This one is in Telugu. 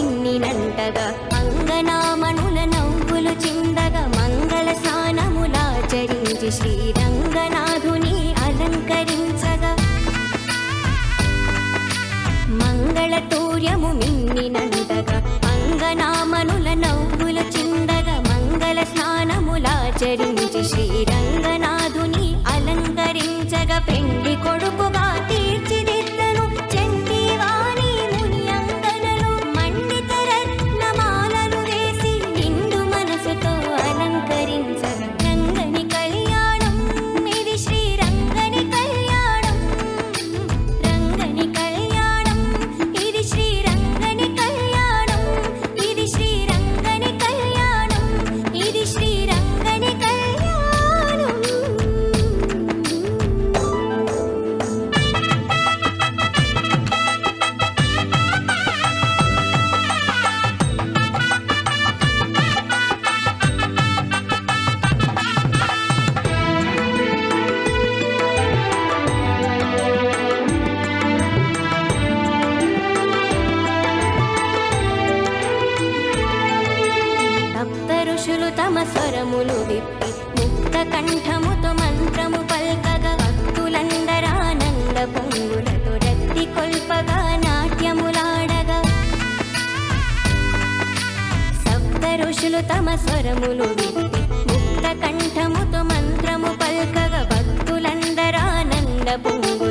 పాడగా అంగనామణుల నవ్వులు చిందగా మంగళ స్నానములాచరించి శ్రీరంగనాథుని అలంకరించగా. మంగళ తూర్యము మిన్నినంతగా అంగనామనుల నవ్వులు చిందగా మంగళ స్నానములాచరించి శ్రీరంగనాథుని అలంకరించగా. పెండి స్వరములు విప్పి ముక్త కంఠముతో మంత్రము పల్కగా భక్తులందరానంద పొంగులతో రక్తి కొల్పగా నాట్యములాడగా. సప్త ఋషులు తమ స్వరములు విప్పి ముక్త కంఠముతో మంత్రము పల్కగా భక్తులందరానంద పొంగులతో